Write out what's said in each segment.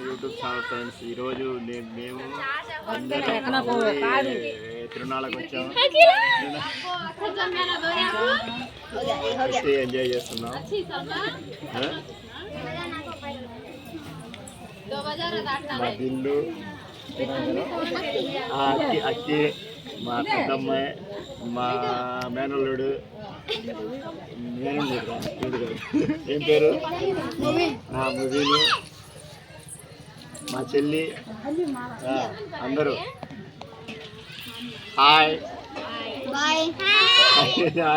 YouTube channel friends ఈరోజు నే- మేము తిరునాళ్ళకి వచ్చాము. వచ్చి ఎంజాయ్ చేస్తున్నాం. మా ఆ అక్కి అక్కి మా పెద్దమ్మాయి మా మేనల్లుడు మేనల్లుడు ఏం పేరు? నా మువీను మా చెల్లి అందరూ. హాయ్. హాయ్. ఇదే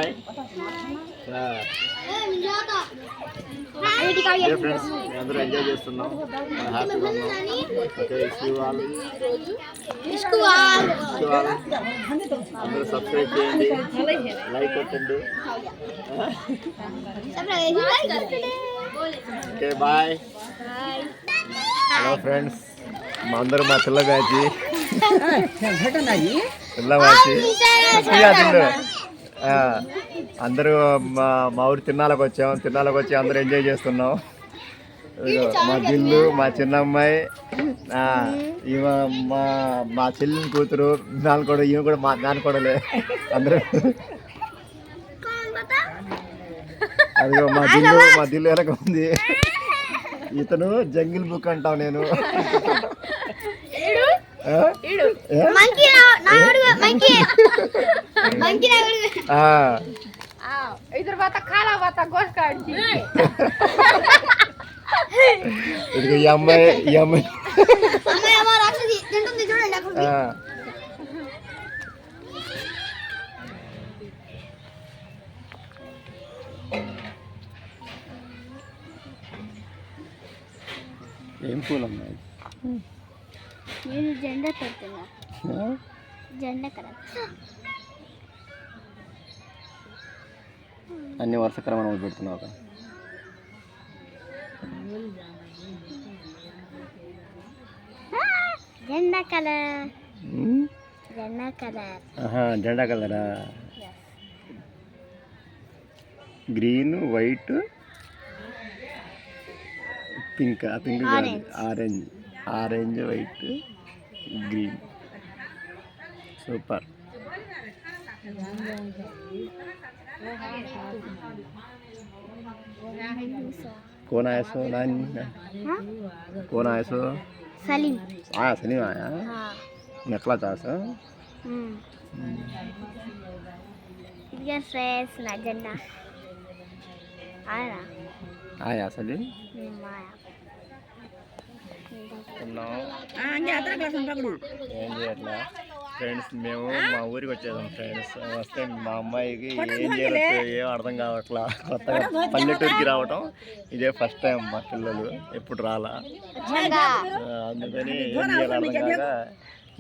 ఫ్రెండ్స్ అందరూ ఎంజాయ్ చేస్తున్నాం హ్యాపీగా ఉన్నాం ఓకే అందరూ సబ్స్క్రైబ్ చేయండి లైక్ కొట్టండి ఓకే బాయ్ హలో ఫ్రెండ్స్ మా అందరూ మా పిల్ల బ్యాచ్ పిల్ల బ్యాచ్ అందరూ మా మా ఊరు తిన్నాలకు వచ్చాం. తిన్నాలకు వచ్చి అందరూ ఎంజాయ్ చేస్తున్నాం. మా దిల్లు మా చిన్న అమ్మాయి ఆ, ఈమె మా మా చెల్లిని కూతురు నాన్న కూడా ఈమె కూడా మా నాన్న కూడాలే అందరూ అదిగో మా దిల్లు మా దిల్లు వెనక ఉంది. ఇతను జంగిల్ బుక్ అంటావు నేను? మంకీ నాగడు మంకీ మంకీ నాగడు ఆ, इधर बाता खाला बाता गोश काढची ఇదిగో ఈ అమ్మాయి ఈ అమ్మాయి అమ్మాయి అమ్మ రాక్షసి తింటుంది చూడండి అక్కడ ఆ. ఏం పూలు అమ్మాయి నేను జెండా పెడుతున్నా జెండా కదా అన్ని వరుస క్రమంలో పెడుతున్నావు కదా జెండా కలర్. జెండా కలర్. జెండా కలరా? గ్రీన్ వైట్ పింక్ ఆ pink orange. Orange white green. Super. कौन आया सो नाइन कौन आया सो सलीम आया सलीम आया मैं अकेला था सर इधर फ्रेश ना जन्ना आया आया सलीम आया Kenal. Ah, nyata kelas 4 dulu. Ya, nyata. Friends మేము మా ఊరికి వచ్చేదాం ఫ్రెండ్స్ వస్తే మా అమ్మాయికి ఏం చేయాలో ఏం అర్థం కావట్లా కొత్తగా పల్లెటూరికి రావటం ఇదే ఫస్ట్ టైం మా పిల్లలు ఎప్పుడు రాలా. అందుకని ఏం చేయాలో అర్థం కాక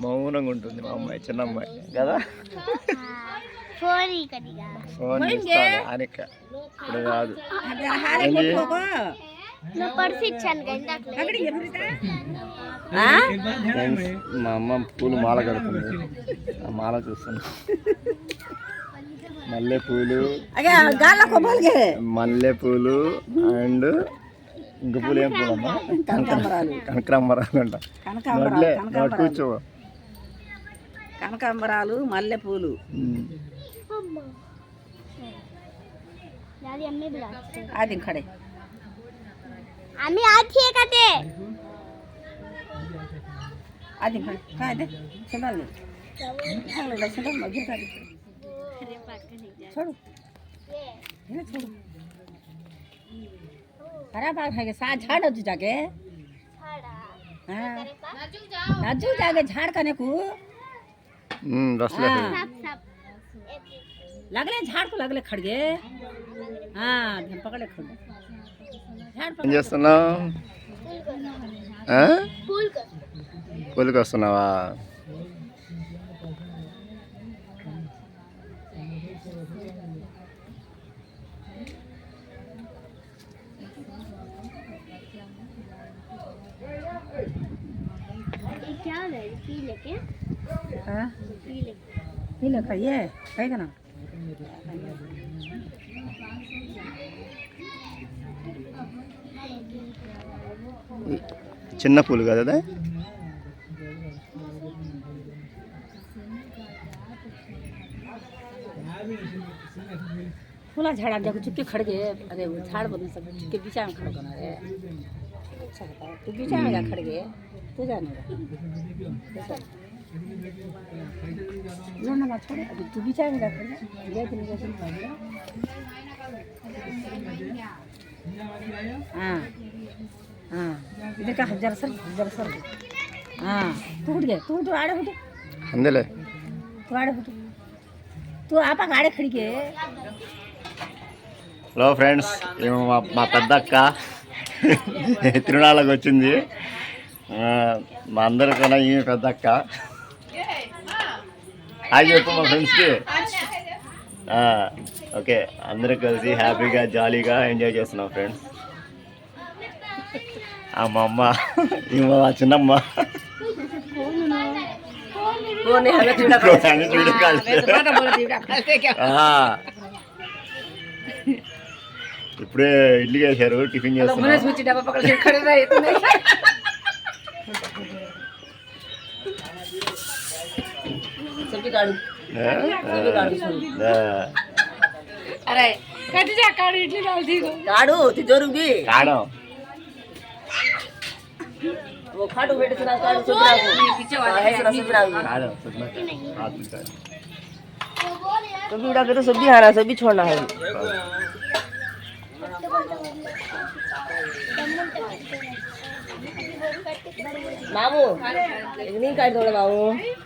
మౌనంగా ఉంటుంది మా అమ్మాయి చిన్న అమ్మాయి కదా? ఫోన్ చేస్తాను అనిక. ఇప్పుడు కాదు. మా అమ్మ పూలు మాల కడుతుంది. ఆ మాల చూస్తుంది మల్లె పూలు మల్లె పూలు అండ్ ఇంక పూలు ఏం పూలు అమ్మా? కనకాంబరాలు. అంట. కూర్చో కనకాంబరాలు. మల్లె పూలు అది ఇంకడే आम्ही आधी एका दे सा झाड़ होती जाके नाजू जाके झाड़ कने को हम्म रसले लगले झाड़ को लगले खड़ गए हाँ पकड़े खड़ गए ఏం చేస్తున్నావు ఆ? फूल कर పూలకి వస్తున్నావా पी लेके हाँ पी लेके ये लो खाइए खाएगा ना చిన్న పూలు కదా అది? फूला झाड़ा देखो चुपके खड़ गए अरे वो झाड़ बदल सब चुपके बीचा में खड़ बना रे अच्छा बताओ तू बीचा में जा खड़ गए तू जाने ना ना मत छोड़ अभी तू बीचा में जा खड़ जा ये दिन जैसे हाँ హలో ఫ్రెండ్స్ మా పెద్ద అక్క తిరునాళ్ళకి వచ్చింది మా అందరికన్నా ఈమె పెద్దక్క హాయ్ చెప్పు మా ఫ్రెండ్స్కి ఓకే అందరూ కలిసి హ్యాపీగా జాలీగా ఎంజాయ్ చేస్తున్నాం ఫ్రెండ్స్ మా అమ్మ మా చిన్నమ్మ. ఇప్పుడే ఇల్లు చేశారు టిఫిన్ చేస్తున్నారు. అరే కాడు ఇడ్లీ కాడు కాడం. वो खाटू बेटे से ना पीछे हाँ तो हाथ में तो भी उड़ा के तो सब भी हारा सब भी छोड़ना है। मामू नहीं काट दो मामू